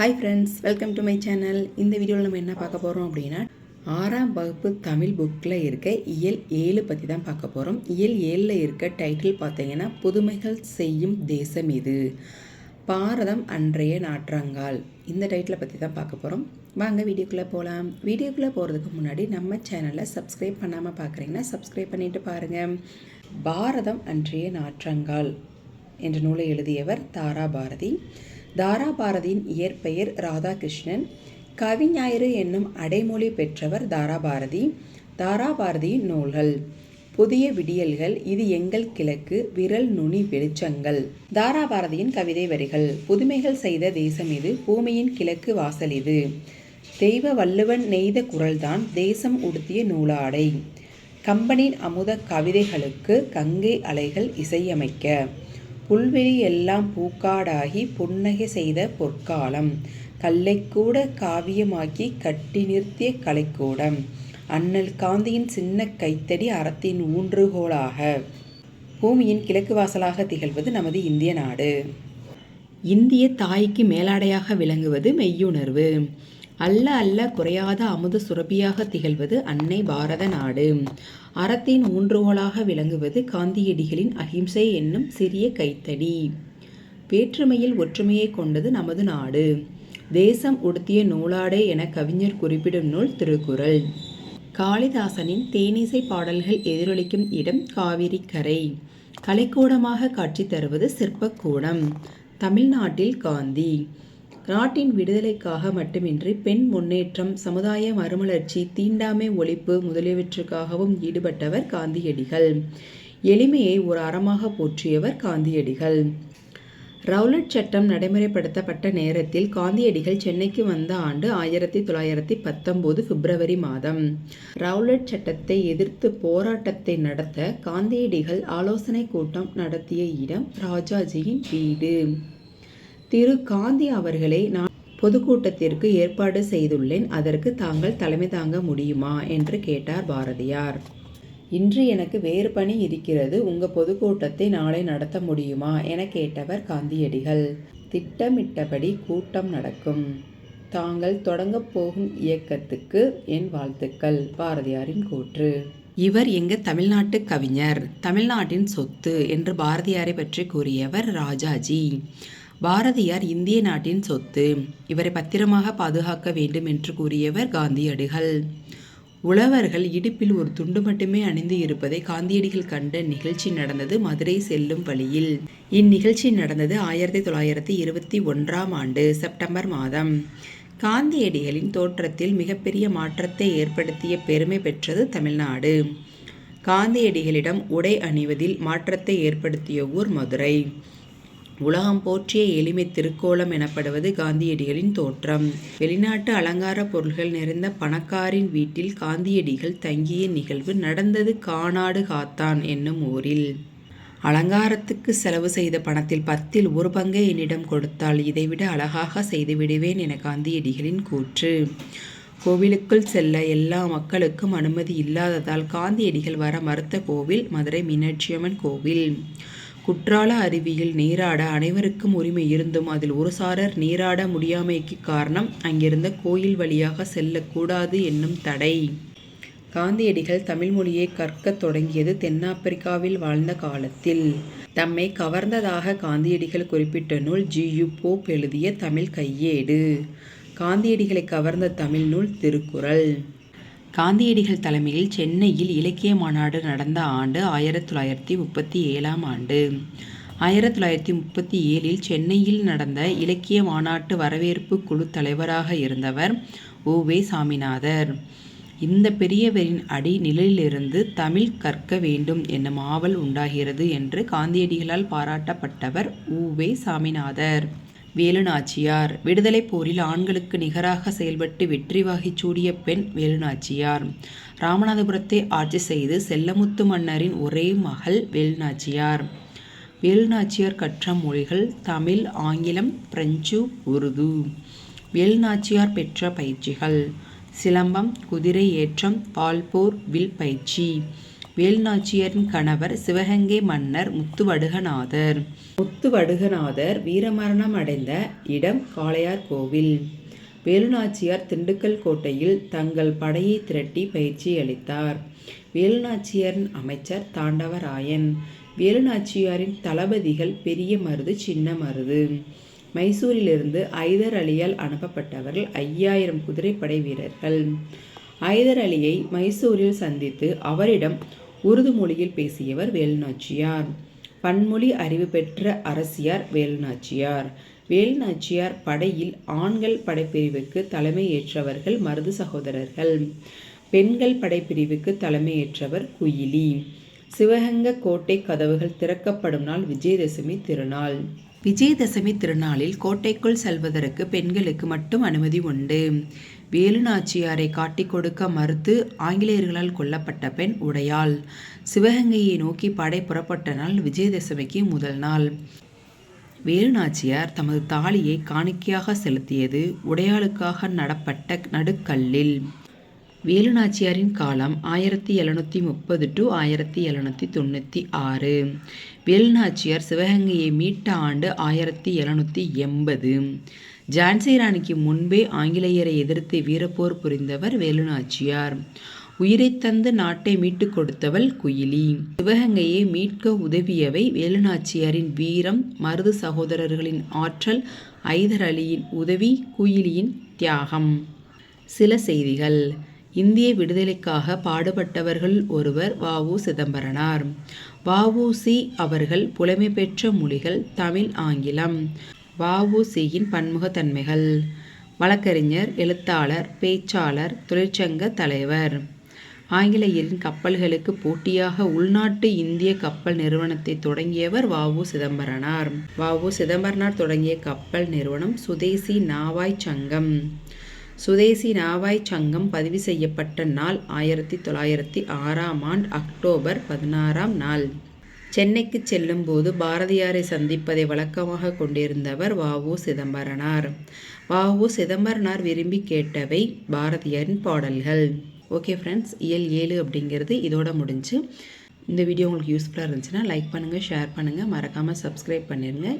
Hi friends welcome to my channel இந்த வீடியோவில் நம்ம என்ன பார்க்க போகிறோம் அப்படின்னா ஆறாம் வகுப்பு தமிழ் புக்கில் இருக்க இயல் ஏழு பற்றி தான் பார்க்க போகிறோம் இயல் ஏழில் இருக்க டைட்டில் பார்த்தீங்கன்னா புதுமைகள் செய்யும் தேசம் இது. பாரதம் அன்றைய நாற்றங்கால். இந்த டைட்டிலை பற்றி தான் பார்க்க போகிறோம் வாங்க வீடியோக்குள்ளே போகலாம் வீடியோக்குள்ளே போகிறதுக்கு முன்னாடி நம்ம சேனலை சப்ஸ்கிரைப் பண்ணாமல் பார்க்குறீங்கன்னா சப்ஸ்கிரைப் பண்ணிட்டு பாருங்கள் பாரதம் அன்றைய நாற்றங்கால் என்ற நூலை எழுதியவர் தாரா பாரதி. தாரா பாரதியின் இயற்பெயர் ராதாகிருஷ்ணன். கவிஞாயிறு என்னும் அடைமொழி பெற்றவர் தாரா பாரதி தாரா பாரதியின் நூல்கள். புதிய விடியல்கள் இது எங்கள் கிழக்கு விரல் நுனி வெளிச்சங்கள். தாரா பாரதியின் கவிதை வரிகள். புதுமைகள் செய்த தேசம் இது பூமியின் கிழக்கு வாசல் இது. தெய்வ வள்ளுவன் நெய்த குரல்தான் தேசம் உடுத்திய நூலாடை. கம்பனின் அமுத கவிதைகளுக்கு கங்கை அலைகள் இசையமைக்க. புல்வெளி எல்லாம் பூக்காடாகி புன்னகை செய்த பொற்காலம். கல்லைக்கூட காவியமாக்கி கட்டி நிறுத்திய கலைக்கூடம். அண்ணல் காந்தியின் சின்ன கைத்தடி அறத்தின் ஊன்றுகோலாக. பூமியின் கிழக்கு வாசலாக திகழ்வது நமது இந்திய நாடு. இந்திய தாய்க்கு மேலாடையாக விளங்குவது மெய்யுணர்வு. அல்ல அல்ல குறையாத அமுது சுரபியாக திகழ்வது அன்னை பாரத நாடு. அறத்தின் ஊன்றுகோலாக விளங்குவது காந்தியடிகளின் அகிம்சை என்னும் சிறிய கைத்தடி. வேற்றுமையில் ஒற்றுமையை கொண்டது நமது நாடு. தேசம் உடுத்திய நூலாடை என கவிஞர் குறிப்பிடும் நூல் திருக்குறள். காளிதாசனின் தேனிசை பாடல்கள் எதிரொலிக்கும் இடம் காவிரி கரை கலைக்கூடமாக காட்சி தருவது சிற்பக்கூடம். தமிழ்நாட்டில் காந்தி. நாட்டின் விடுதலைக்காக மட்டுமின்றி பெண் முன்னேற்றம் சமுதாய மறுமலர்ச்சி தீண்டாமை ஒழிப்பு முதலியவற்றுக்காகவும் ஈடுபட்டவர் காந்தியடிகள். எளிமையை ஒரு அறமாக போற்றியவர் காந்தியடிகள். ரவுலட் சட்டம் நடைமுறைப்படுத்தப்பட்ட நேரத்தில் காந்தியடிகள் சென்னைக்கு வந்த ஆண்டு ஆயிரத்தி தொள்ளாயிரத்தி பத்தொம்போது பிப்ரவரி மாதம். ரவுலட் சட்டத்தை எதிர்த்து போராட்டத்தை நடத்த காந்தியடிகள் ஆலோசனை கூட்டம் நடத்திய இடம் ராஜாஜியின் வீடு. திரு காந்தி அவர்களை நான் பொதுக்கூட்டத்திற்கு ஏற்பாடு செய்துள்ளேன். அதற்கு தாங்கள் தலைமை தாங்க முடியுமா? என்று கேட்டார் பாரதியார். இன்று எனக்கு வேறு பணி இருக்கிறது. உங்கள் பொதுக்கூட்டத்தை நாளை நடத்த முடியுமா? என கேட்டவர் காந்தியடிகள். திட்டமிட்டபடி கூட்டம் நடக்கும். தாங்கள் தொடங்கப் போகும் இயக்கத்துக்கு என் வாழ்த்துக்கள். பாரதியாரின் கூற்று. இவர் எங்க தமிழ்நாட்டு கவிஞர். தமிழ்நாட்டின் சொத்து என்று பாரதியாரை பற்றி கூறியவர் ராஜாஜி. பாரதியார் இந்திய நாட்டின் சொத்து. இவரை பத்திரமாக பாதுகாக்க வேண்டும் என்று கூறியவர் காந்தியடிகள். உழவர்கள் இடுப்பில் ஒரு துண்டு மட்டுமே அணிந்து இருப்பதை காந்தியடிகள் கண்ட நிகழ்ச்சி நடந்தது மதுரை செல்லும் வழியில். இந்நிகழ்ச்சி நடந்தது ஆயிரத்தி தொள்ளாயிரத்தி இருபத்தி ஒன்றாம் ஆண்டு செப்டம்பர் மாதம். காந்தியடிகளின் தோற்றத்தில் மிகப்பெரிய மாற்றத்தை ஏற்படுத்திய பெருமை பெற்றது தமிழ்நாடு. காந்தியடிகளிடம் உடை அணிவதில் மாற்றத்தை ஏற்படுத்திய ஊர் மதுரை. உலகம் போற்றிய எளிமை திருக்கோலம் எனப்படுவது காந்தியடிகளின் தோற்றம். வெளிநாட்டு அலங்கார பொருள்கள் நிறைந்த பணக்காரின் வீட்டில் காந்தியடிகள் தங்கிய நிகழ்வு நடந்தது காணாடு காத்தான் என்னும் ஊரில். அலங்காரத்துக்கு செலவு செய்த பணத்தில் பத்தில் ஒரு பங்கை என்னிடம் கொடுத்தால் இதைவிட அழகாக செய்து விடுவேன் என காந்தியடிகளின் கூற்று. கோவிலுக்குள் செல்ல எல்லா மக்களுக்கும் அனுமதி இல்லாததால் காந்தியடிகள் வர மறுத்த கோவில் மதுரை மீனாட்சியம்மன் கோவில். குற்றால அருவியில் நீராட அனைவருக்கும் உரிமை இருந்தும் அதில் ஒரு சாரர் நீராட முடியாமைக்கு காரணம் அங்கிருந்த கோயில் வழியாக செல்லக்கூடாது என்னும் தடை. காந்தியடிகள் தமிழ் மொழியை கற்கத் தொடங்கியது தென்னாப்பிரிக்காவில் வாழ்ந்த காலத்தில். தம்மை கவர்ந்ததாக காந்தியடிகள் குறிப்பிட்ட நூல் ஜி. யு. போப் எழுதிய தமிழ் கையேடு. காந்தியடிகளை கவர்ந்த தமிழ் நூல் திருக்குறள். காந்தியடிகள் தலைமையில் சென்னையில் இலக்கிய மாநாடு நடந்த ஆண்டு ஆயிரத்தி தொள்ளாயிரத்தி முப்பத்தி ஏழாம் ஆண்டு. ஆயிரத்தி தொள்ளாயிரத்தி முப்பத்தி ஏழில் சென்னையில் நடந்த இலக்கிய மாநாட்டு வரவேற்பு குழு தலைவராக இருந்தவர் வே. சாமிநாதர். இந்த பெரியவரின் அடி நிலையிலிருந்து தமிழ் கற்க வேண்டும் என்னும் ஆவல் உண்டாகிறது என்று காந்தியடிகளால் பாராட்டப்பட்டவர் வே. சாமிநாதர். வேலுநாச்சியார். விடுதலைப் போரில் ஆண்களுக்கு நிகராக செயல்பட்டு வெற்றி வாகி சூடிய பெண் வேலுநாச்சியார். ராமநாதபுரத்தை ஆட்சி செய்து செல்லமுத்து மன்னரின் ஒரே மகள் வேலுநாச்சியார். வேலுநாச்சியார் கற்ற மொழிகள் தமிழ் ஆங்கிலம் பிரெஞ்சு உருது. வேலுநாச்சியார் பெற்ற பயிற்சிகள். சிலம்பம் குதிரை ஏற்றம் பால்போர் வில் பயிற்சி. வேலுநாச்சியாரின் கணவர் சிவகங்கை மன்னர் முத்துவடுகநாதர். முத்துவடுகநாதர் வீரமரணம் அடைந்த இடம் காளையார் கோவில். வேலுநாச்சியார் திண்டுக்கல் கோட்டையில் தங்கள் படையை திரட்டி பயிற்சி அளித்தார். வேலுநாச்சியாரின் அமைச்சர் தாண்டவராயன். வேலுநாச்சியாரின் தளபதிகள் பெரிய மருது சின்ன மருது. மைசூரிலிருந்து ஐதர் அலியால் அனுப்பப்பட்டவர்கள் ஐயாயிரம் குதிரைப்படை வீரர்கள். ஐதர் அலியை மைசூரில் சந்தித்து அவரிடம் உருது மொழியில் பேசியவர் வேலுநாச்சியார். பன்மொழி அறிவு பெற்ற அரசியார் வேலுநாச்சியார். வேலுநாச்சியார் படையில் ஆண்கள் படைப்பிரிவுக்கு தலைமையேற்றவர்கள் மருது சகோதரர்கள். பெண்கள் படைப்பிரிவுக்கு தலைமையேற்றவர் குயிலி. சிவகங்க கோட்டை கதவுகள் திறக்கப்படும் நாள் விஜயதசமி திருநாள். விஜயதசமி திருநாளில் கோட்டைக்குள் செல்வதற்கு பெண்களுக்கு மட்டும் அனுமதி உண்டு. வேலுநாச்சியாரை காட்டிக் கொடுக்க மறுத்து ஆங்கிலேயர்களால் கொல்லப்பட்ட பெண் உடையாள். சிவகங்கையை நோக்கி படை புறப்பட்ட நாள் விஜயதசமிக்கு முதல் நாள். வேலுநாச்சியார் தமது தாலியை காணிக்கையாக செலுத்தியது உடையாளுக்காக நடப்பட்ட நடுக்கல்லில். வேலுநாச்சியாரின் காலம் ஆயிரத்தி எழுநூற்றி முப்பது டு ஆயிரத்தி எழுநூற்றி தொண்ணூற்றி ஆறு. வேலுநாச்சியார் சிவகங்கையை மீட்ட ஆண்டு ஆயிரத்தி எழுநூற்றி எண்பது. ஜான்சி ராணிக்கு முன்பே ஆங்கிலேயரை எதிர்த்து வீரப்போர் புரிந்தவர் வேலுநாச்சியார். உயிரை தந்து நாட்டை மீட்டுக் கொடுத்தவள் குயிலி. சிவகங்கையை மீட்க உதவியவை வேலுநாச்சியாரின் வீரம் மருது சகோதரர்களின் ஆற்றல் ஐதர் அலியின் உதவி குயிலியின் தியாகம். சில செய்திகள். இந்திய விடுதலைக்காக பாடுபட்டவர்கள் ஒருவர் வஉ சிதம்பரனார். வஉசி அவர்கள் புலமை பெற்ற மொழிகள் தமிழ் ஆங்கிலம். வஉசியின் பன்முகத்தன்மைகள். வழக்கறிஞர் எழுத்தாளர் பேச்சாளர் தொழிற்சங்க தலைவர். ஆங்கிலேயரின் கப்பல்களுக்கு போட்டியாக உள்நாட்டு இந்திய கப்பல் நிறுவனத்தை தொடங்கியவர் வஉ சிதம்பரனார். வஉ சிதம்பரனார் தொடங்கிய கப்பல் நிறுவனம் சுதேசி நாவாய் சங்கம். சுதேசி நாவாய் சங்கம் பதிவு செய்யப்பட்ட நாள் ஆயிரத்தி தொள்ளாயிரத்தி ஆறாம் ஆண்டு அக்டோபர் பதினாறாம் நாள். சென்னைக்கு செல்லும்போது பாரதியாரை சந்திப்பதை வழக்கமாக கொண்டிருந்தவர் வஉ சிதம்பரனார். வஉ சிதம்பரனார் விரும்பி கேட்டவை பாரதியாரின் பாடல்கள். ஓகே ஃப்ரெண்ட்ஸ் இயல் ஏழு அப்படிங்கிறது இதோட முடிஞ்சு. இந்த வீடியோ உங்களுக்கு யூஸ்ஃபுல்லாக இருந்துச்சுன்னா லைக் பண்ணுங்கள் ஷேர் பண்ணுங்கள் மறக்காமல் சப்ஸ்கிரைப் பண்ணிடுங்க